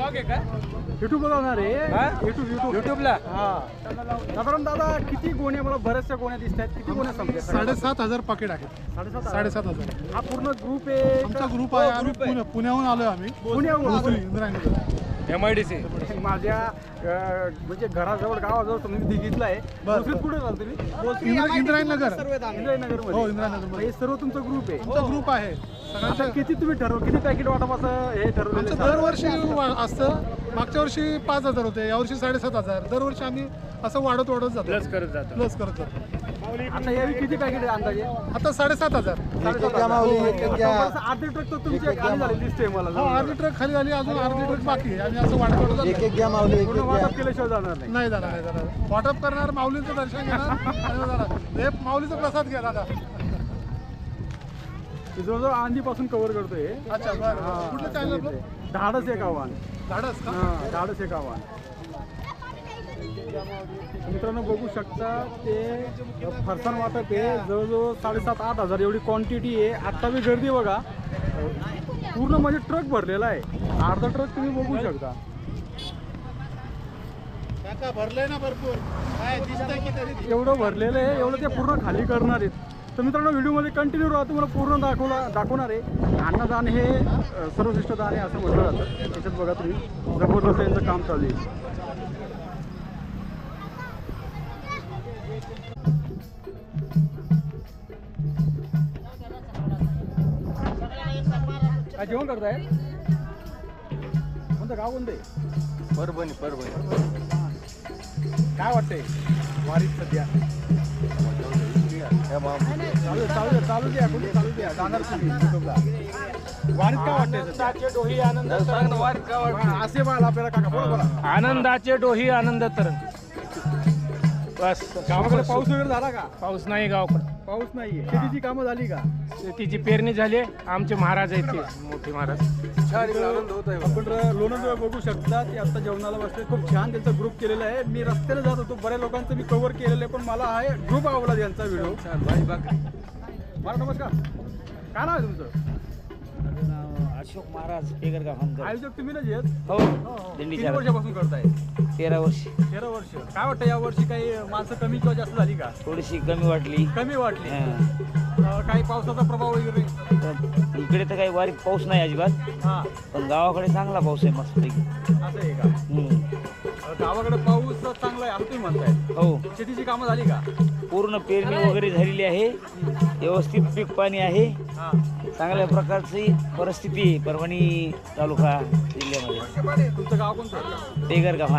Blog आहे का? YouTube बघणार हा? आहे युट्यूब युट्यूब युट्यूबला हा. साधारण दादा किती गोण्या मला बऱ्याचशा गोण्या दिसत आहेत किती गोण्या समजतात साडेसात हजार पाकिट आहे साडेसात साडेसात हजार. हा पूर्ण ग्रुप आहे. आमचा का? ग्रुप आहे. हो, आम्ही group आहे. पुणे- पुण्याहून आलोय आम्ही. पुण्याहून आलोय. Indrayani M I D C माझ्या अं, म्हणजे घराजवळ गावाजवळ तुम्ही दिघितलं आहे बरं. कुठे राहता तुम्ही? इंद्रा- इंद्रायणनगर. इंद्रायनगर हो. हे सर्व तुमचा ग्रुप आहे. आमचा ग्रुप आहे. आता सगळ्यांचा किती तुम्ही ठरव किती पॅकेट वाटपाचं हे ठरवलेलं आमचं आहे? दरवर्षी वा- असतं. मागच्या वर्षी पाच हजार होते. यावर्षी साडेसात हजार. दरवर्षी आम्ही असं वाढत वाढत जातो. प्लस करत जातो. प्लस करत जातो. आता यावेळी किती पॅकेट आहे अंदाजे? आता साडेसात हजार. साडेसात हजार. अर्धे ट्रक तर तुमची आली झाली दिसते मला. हो. अर्धी ट्रक खाली झाली अजून अर्धी ट्रक बाकी आहे. आणि असं वाढत वाढत पूर्ण वाटप केल्याशिवाय जाणार नाही. नाही जाणार नाही जाणार. वाटप करणार माऊलींचं दर्शन घेणार आणि जाणार. हे माऊलीचा प्रसाद घ्या दादा. ते जवळजवळ आंधीपासून कव्हर करतोय. अच्छा बरं कुठलं चॅनल आपलं? धाडस एक आव्हान. धाडस का? हा धाडस एक आव्हान. मित्रांनो बघू शकता ते फरसाण वाटप आहे. जवळजवळ साडेसात आठ हजार एवढी क्वांटिटी आहे. आत्ता मी गर्दी बघा. पूर्ण म्हणजे ट्रक भरलेला आहे. अर्धा ट्रक तुम्ही बघू शकता. भरलंय ना भरपूर. एवढं भरलेलं आहे एवढं ते पूर्ण खाली करणार आहेत. तर मित्रांनो व्हिडिओमध्ये कंटिन्यू राहा. तुम्हाला पूर्ण दाखवला दाखवणार आहे. अन्नदान हे सर्वश्रेष्ठ दान आहे असं म्हटलं जातं. त्याच्यात बघा तुम्ही. जबरदस्त यांचं काम चालू आहे. काय जेवण करताय कोणतं गाव कोणतं आहे? परभणी परभणी. काय वाटतंय? वारीत सध्या. चालू चालू द्या चालू द्या कोणी चालू द्या. जाणार तुम्ही युट्यूबला. वारीत काय वाटतंय सध्या? डोही आनंद हा, असे आपल्याला काका बोला बोला. आनंदाचे डोही आनंद तरंग. बस. गावाकडे पाऊस वगैरे झाला का? पाऊस नाही गावाकडे. पाऊस नाहीये. शेतीची कामं झाली का? शेतीची पेरणी झाली आमचे महाराज आहेत ते. मोठे महाराज. आपण र- लोणंद बघू शकता. ते आता जेवणाला बसले. खूप छान त्यांचा ग्रुप केलेला आहे. मी रस्त्याने जात होतो. बऱ्याच लोकांचं मी कव्हर केलेलं आहे. पण मला हा ग्रुप आवडला त्यांचा व्हिडिओ मला नमस्कार. काय नाव आहे तुमचं? अशोक महाराज पेगरगाव हंकर आयोजक तुम्ही ना जे आहेत? हो. किती दिंडीच्या वर्षापासून करताय? तेरा वर्ष. तेरा वर्ष. काय वाटतं या वर्षी काही माणसं कमी किंवा जास्त झाली का? थोडीशी कमी वाटली. कमी वाटली. हा. अं, काही पावसाचा प्रभाव वगैरे तर इकडे तर काही वारीत पाऊस नाही अजिबात. हा. पण गावाकडे चांगला पाऊस आहे मस्तपैकी असं आहे का? हम्म. अं, गावाकडे पाऊस चांगला आहे असं तुम्ही म्हणताय. हो. शेतीची कामं झाली का? पूर्ण पेरणी वगैरे झालेली आहे. व्यवस्थित पीक पाणी आहे. हा. चांगल्या प्रकारची परिस्थिती आहे परभणी तालुका जिल्ह्यामध्ये. तुमचं गाव कोणतं? आहे? पेगरगाव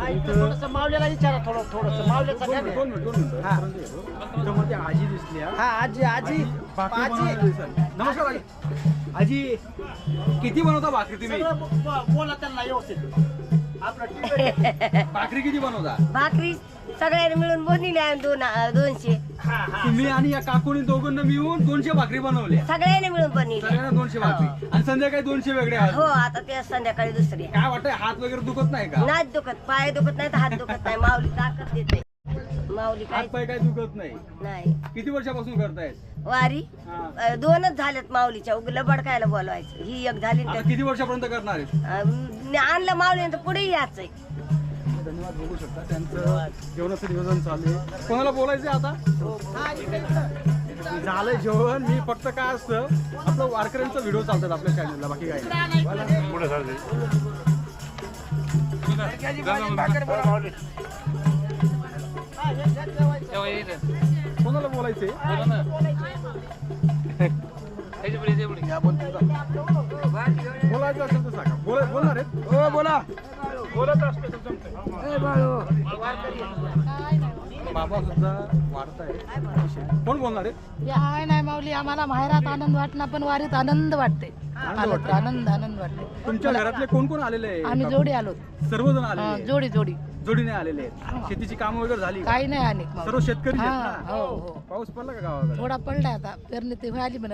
मावल्याला विचारा थोडं थोडस मावल्याचं दोन मिनिट, दोन मिनिट, दोन मिनिट. पर्यंत येतो. इथं मध्ये आजी दिसली हा. हा आजी आजी भाकरी आजी बनवायला दिसली. नमस्कार आजी आजी किती बनवता भाकरी तुम्ही सगळं ब- ब- बोला त्यांना व्यवस्थित भाकरी किती बनवता? भाकरी सगळ्यांनी मिळून बनविली आहे दोन दोनशे. हा हा. तुम्ही आणि या काकुनी दोघांना मिळून दोनशे भाकरी बनवल्या. सगळ्यांनी मिळून बनविली. सगळ्यांना दोनशे भाकरी. आणि संध्याकाळी दोनशे वेगळे हो आता ते संध्याकाळी दुसरी. काय वाटतंय हात वगैरे दुखत नाही का? नाच दुखत पाय दुखत नाही तर हात दुखत नाही. माऊली ताकद देते. माऊली काय? पाय काय दुखत नाही. नाही. किती वर्षापासून करतायत? वारी. हा. अ, दोनच झालेत माऊलीच्या. उगलं बडकायला बोलवायचं. ही एक झाली आता किती वर्षापर्यंत करणार आहेत? अ, आणलं माऊली तर पुढे यायचंय धन्यवाद बघू शकता. त्यांचं जेवणाचं नियोजन चालू आहे. कोणाला बोलायचं आता? झालंय जेवण. मी फक्त काय असतं आपलं वारकऱ्यांचा व्हिडिओ चालतात आपल्या चॅनलला बाकी काय नाही. कोणाला बोलायचंय? बोलायचं असेल तर सांगा. बोला बोलणार आहेत? हो बोला. बोलत असते बाबा सुद्धा वाढताय कोण बोलणार काय नाही माऊली आम्हाला माहेरात आनंद वाटणार पण वारीत आनंद वाटते. आनंद आनंद वाटते. तुमच्या घरातले कोण कोण आलेले आम्ही आहे जोडी आलो. सर्वजण आलेले आहेत. जोडी जोडी. जोडीने आलेले आहेत. शेतीची कामं वगैरे झाली? काही नाही अनेक सर्व. शेतकरी आहेत हा, ना? हो हो. पाऊस पडला का गावाकडे? थोडा पडलाय आता. पेरणी ते व्हायली म्हण.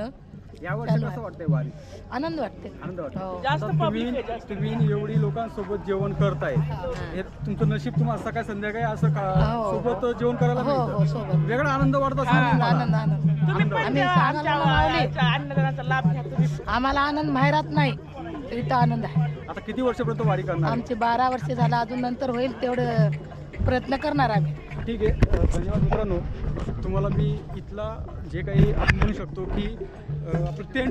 या वर्षी कसं वाटतंय वारी? आनंद वाटते आनंद वाटतो हो. तुम्ही तुम्ही एवढी लोकांसोबत जेवण करताय. हे. तुमचं नशीब तुम्हाला सकाळ संध्याकाळी असं का- हो. सोबत जेवण करायला हो हो मिळतं? सोबत. वेगळा आनंद वाटत असेल आनंद तुम्हाला? आनंद आनंद. आनंद वाटतो. आम्ही सांगायला ना माऊली अन्नदानाचा लाभ घ्या तुम्ही. आम्हाला आनंद माहेरात नाही इथं आनंद आहे. आता किती वर्षापर्यंत वारी करणार? आहे? आमचे बारा वर्ष झालं अजून नंतर होईल तेवढं प्रयत्न करणार आम्ही. ठीक आहे धन्यवाद मित्रांनो. तुम्हाला मी इथला जे काही आपण म्हणू शकतो की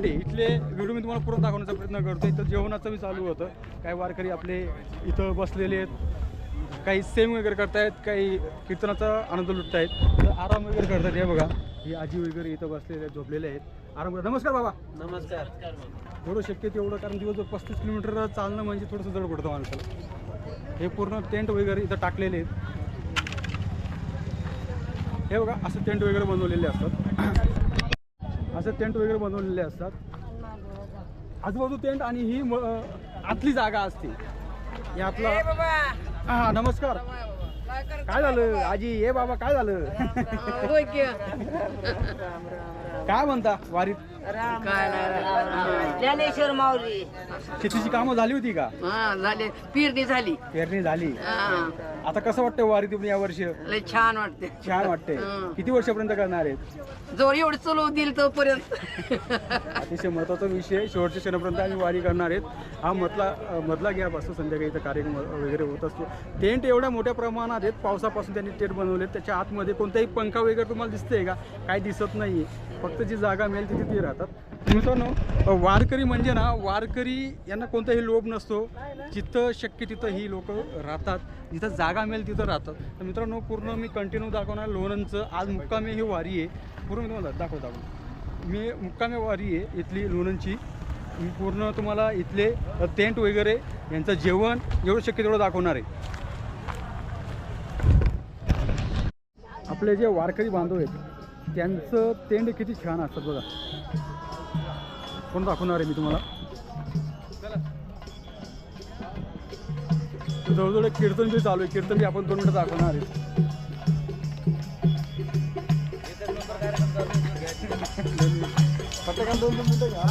आहे. इथले व्हिडिओ मी तुम्हाला पूर्ण दाखवण्याचा प्रयत्न करतो इथं जेवणाचं मी चालू होतं. काही वारकरी आपले इथं बसलेले आहेत. काही सेम वगैरे करतायत काही कीर्तनाचा आनंद लुटतायत. तर आराम वगैरे करतात हे बघा. ही आजी वगैरे इथं बसलेले आहेत झोपलेले आहेत. आराम नमस्कार बाबा. नमस्कार. एवढं शक्य तेवढं कारण दिवसभर पस्तीस किलोमीटर चालणं म्हणजे थोडंसं जड पडतं माणसाला. हे पूर्ण टेंट वगैरे इथं टाकलेले आहेत. हे बघा असं टेंट वगैरे बनवलेले असतात. असं टेंट वगैरे बनवलेले असतात. आजूबाजू टेंट आणि ही आतली जागा असते. आपला हा नमस्कार. काय झालं? आजी हे बाबा काय झालं? काय म्हणता वारीत? ज्ञानेश्वर माऊली. शेतीची कामं झाली होती का? हा झाले. पेरणी झाली. पेरणी झाली. हा. आता कसं वाटतं वारी तुम्ही या वर्षी? लय छान वाटते छान वाटते हं. किती वर्षापर्यंत करणार आहेत? जोर एवढं चलवू दिल तोपर्यंत. अतिशय महत्त्वाचा विषय. शेवटच्या क्षणापर्यंत आम्ही वारी करणार आहेत. हा मधला अ, मधला गॅप असतो. संध्याकाळी इथं कार्यक्रम वगैरे होत असतो. टेंट एवढ्या मोठ्या प्रमाणात आहेत. पावसापासून त्यांनी टेंट बनवले त्याच्या आतमध्ये कोणताही पंखा वगैरे तुम्हाला दिसतंय का? काही दिसत नाही फक्त जी जागा मिळेल तिथे ती जातात. मित्रांनो वारकरी म्हणजे ना वारकरी यांना कोणताही लोभ नसतो. जिथं शक्य तिथं ही लोक राहतात. जिथं जागा मिळेल तिथं राहतात. तर मित्रांनो पूर्ण मी कंटिन्यू दाखवणार लोणंदचं. आज मुक्कामी ही वारी आहे. पूर्ण मी तुम्हाला दाखव दाखव मी मुक्कामी वारी आहे इथली लोणंदची. मी पूर्ण तुम्हाला इथले टेंट वगैरे यांचं जेवण एवढं शक्य तेवढं दाखवणार आहे. आपले जे वारकरी बांधव आहेत त्यांचं तेंड किती छान असतात बघा. कोण दाखवणार आहे मी तुम्हाला? जवळजवळ एक कीर्तन बी चालू आहे कीर्तन बी आपण दोन मिनिटं दाखवणार आहे. प्रत्येकाला दोन दोन मिनिटं घ्या.